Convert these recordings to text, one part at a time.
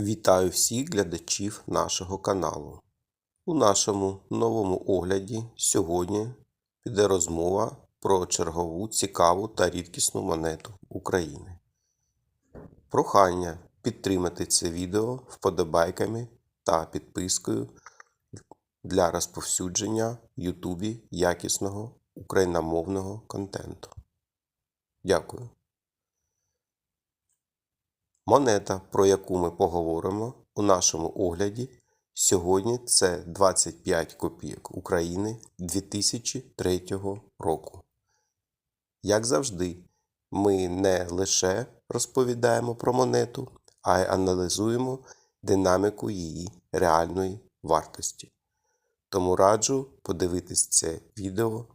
Вітаю всіх глядачів нашого каналу. У нашому новому огляді сьогодні піде розмова про чергову цікаву та рідкісну монету України. Прохання підтримати це відео вподобайками та підпискою для розповсюдження в Ютубі якісного україномовного контенту. Дякую. Монета, про яку ми поговоримо у нашому огляді, сьогодні це 25 копійок України 2003 року. Як завжди, ми не лише розповідаємо про монету, а й аналізуємо динаміку її реальної вартості. Тому раджу подивитись це відео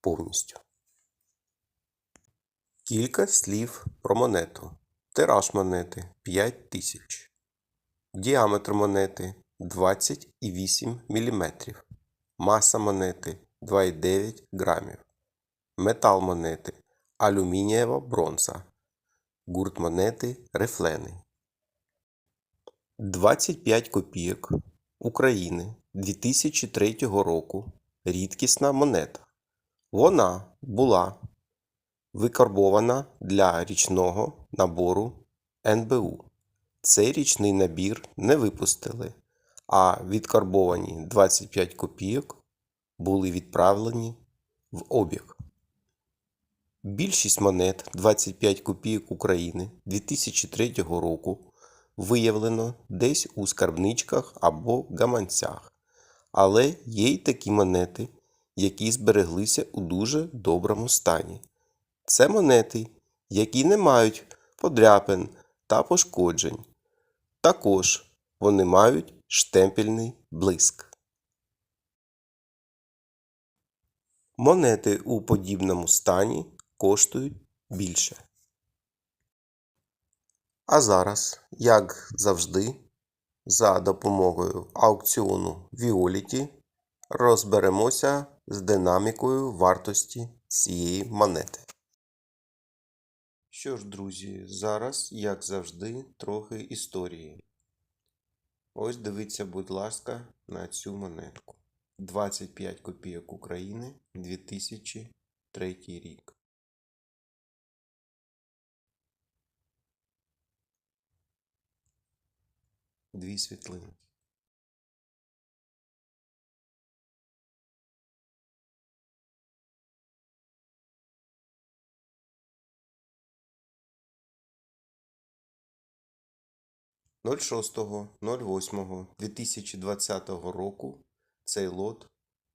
повністю. Кілька слів про монету. Тираж монети 5 тисяч. Діаметр монети 20,8 мм. Маса монети 2,9 грамів. Метал монети алюмінієва бронза. Гурт монети рифлений. 25 копійок України 2003 року. Рідкісна монета. Вона була викарбована для річного набору НБУ. Цей річний набір не випустили, а відкарбовані 25 копійок були відправлені в обіг. Більшість монет 25 копійок України 2003 року виявлено десь у скарбничках або гаманцях, але є й такі монети, які збереглися у дуже доброму стані. Це монети, які не мають подряпин та пошкоджень. Також вони мають штемпельний блиск. Монети у подібному стані коштують більше. А зараз, як завжди, за допомогою аукціону Violet розберемося з динамікою вартості цієї монети. Що ж, друзі, зараз, як завжди, трохи історії. Ось дивіться, будь ласка, на цю монетку. 25 копійок України 2003 рік. Дві світлини. Ноль шостого, ноль восьмого 2020 року цей лот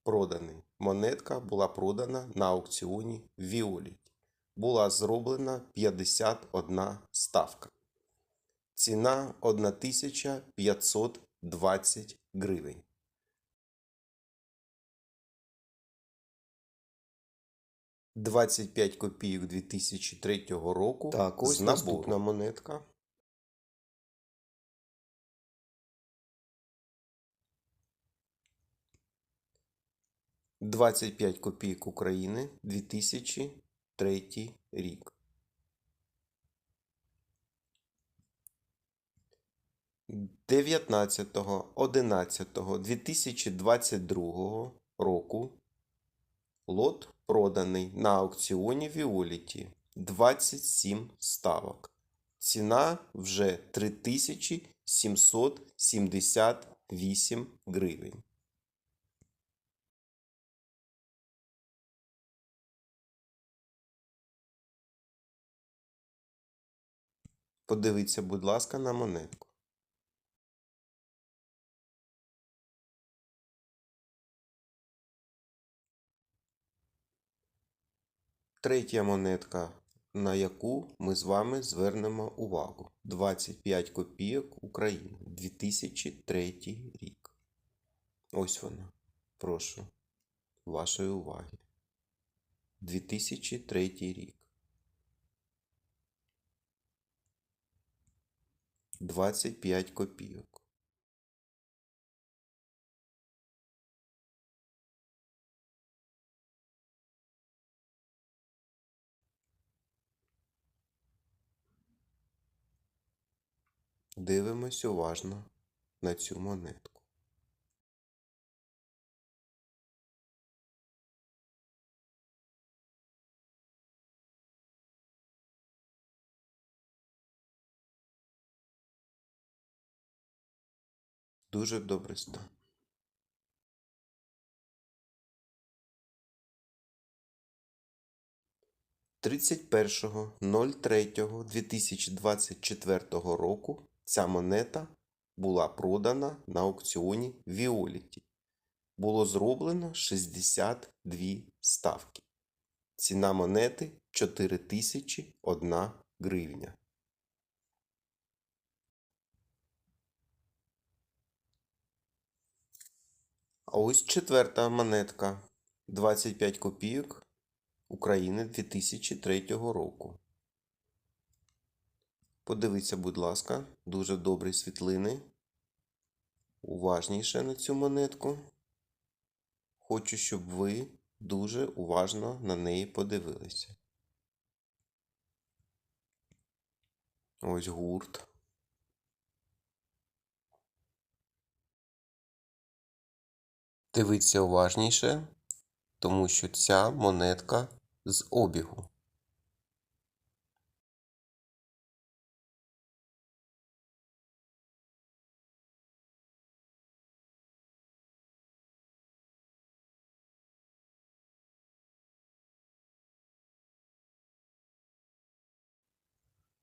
проданий. Монетка була продана на аукціоні Violet. Була зроблена 51 ставка. Ціна 1520 гривень. Двадцять п'ять копійок 2003 року. Так, ось наступна монетка. Двадцять п'ять копійок України 2003 рік. Дев'ятнадцятого одинадцятого 2022 року лот проданий на аукціоні Violet 27 ставок. Ціна вже 3778 гривень. Подивіться, будь ласка, на монетку. Третя монетка, на яку ми з вами звернемо увагу. 25 копійок України 2003 рік. Ось вона. Прошу вашої уваги. 2003 рік. 25 копійок. Дивимось уважно на цю монетку. Дуже добре стан. Тридцять першого 2024 року ця монета була продана на аукціоні Віоліті. Було зроблено 62 ставки. Ціна монети 4001 гривня. А ось четверта монетка 25 копійок України 2003 року. Подивіться, будь ласка, дуже добрі світлини. Уважніше на цю монетку. Хочу, щоб ви дуже уважно на неї подивилися. Ось гурт. Дивіться уважніше, тому що ця монетка з обігу.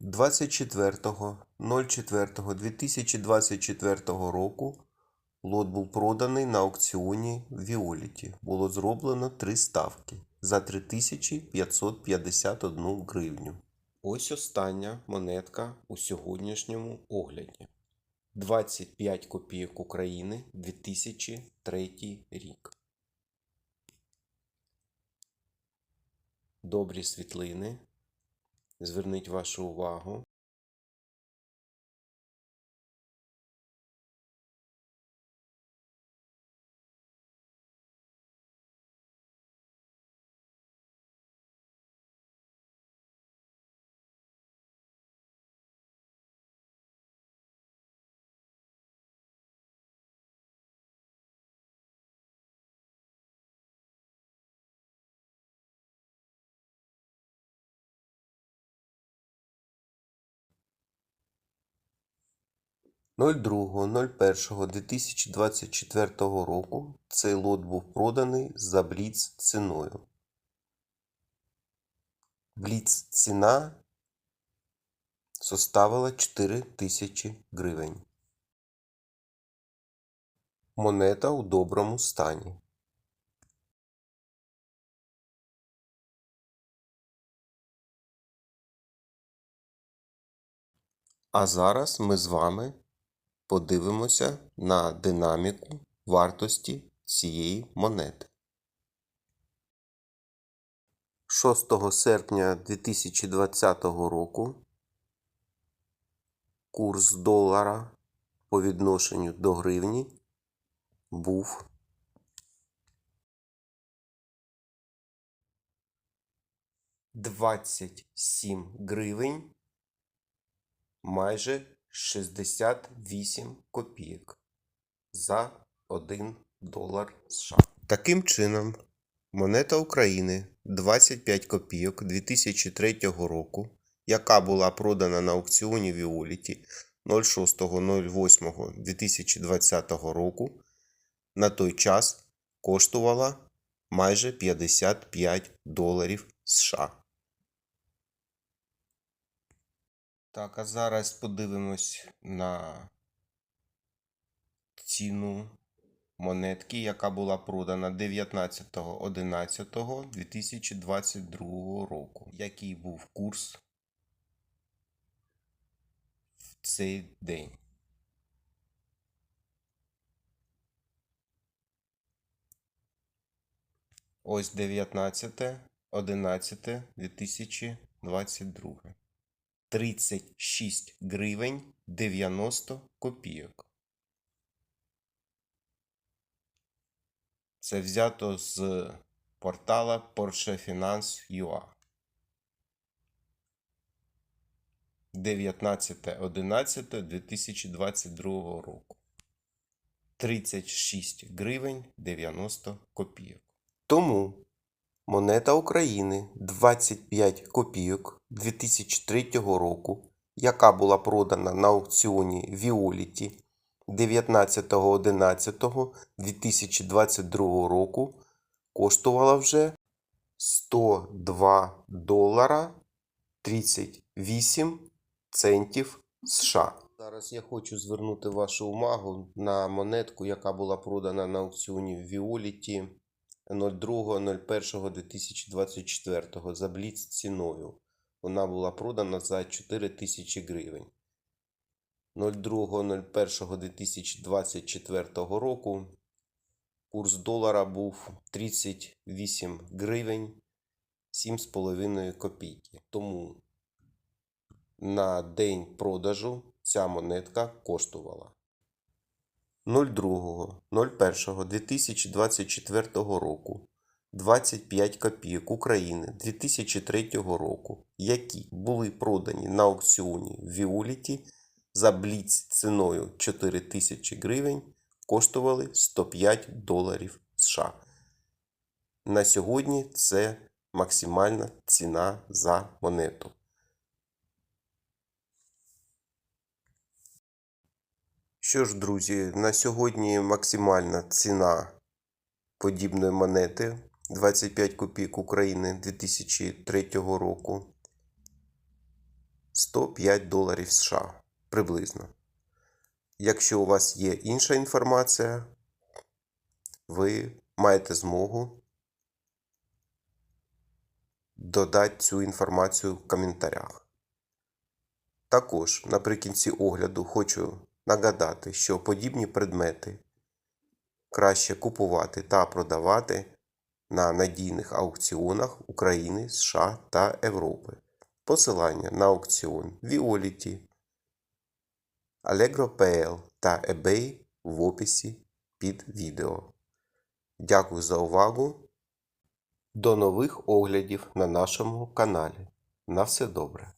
Двадцять четвертого 04.2024 року лот був проданий на аукціоні Віоліті. Було зроблено три ставки за 3551 гривню. Ось остання монетка у сьогоднішньому огляді. 25 копійок України 2003 рік. Добрі світлини. Зверніть вашу увагу. Ноль другого, ноль першого 2024 року цей лот був проданий за бліц ціною. Бліц ціна составила 4 тисячі гривень. Монета у доброму стані. А зараз ми з вами подивимося на динаміку вартості цієї монети. 6 серпня 2020 року курс долара по відношенню до гривні був двадцять сім гривень майже 68 копійок за 1 долар США. Таким чином, монета України 25 копійок 2003 року, яка була продана на аукціоні Віоліті 06.08.2020 року, на той час коштувала майже 55 доларів США. Так, а зараз подивимось на ціну монетки, яка була продана 19.11.2022 року. Який був курс в цей день? Ось 19.11.2022. 36 гривень 90 копійок. Це взято з портала Porsche Finance.ua. 19.11.2022 року. 36 гривень 90 копійок. Тому монета України 25 копійок 2003 року, яка була продана на аукціоні Віоліті 19.11.2022 року, коштувала вже 102 долара 38 центів США. Зараз я хочу звернути вашу увагу на монетку, яка була продана на аукціоні Віоліті 02.01.2024 за бліц ціною. Вона була продана за 4 тисячі гривень. 02.01.2024 року курс долара був 38 гривень 7,5 копійки. Тому на день продажу ця монетка коштувала 02.01.2024 року 25 копійок України 2003 року, які були продані на аукціоні в Віоліті за бліц ціною 4 тисячі гривень, коштували 105 доларів США. На сьогодні це максимальна ціна за монету. Що ж, друзі, на сьогодні максимальна ціна подібної монети 25 копійок України 2003 року 105 доларів США приблизно. Якщо у вас є інша інформація, ви маєте змогу додати цю інформацію в коментарях. Також наприкінці огляду хочу нагадати, що подібні предмети краще купувати та продавати на надійних аукціонах України, США та Європи. Посилання на аукціон Violet, Allegro.pl та eBay в описі під відео. Дякую за увагу. До нових оглядів на нашому каналі. На все добре!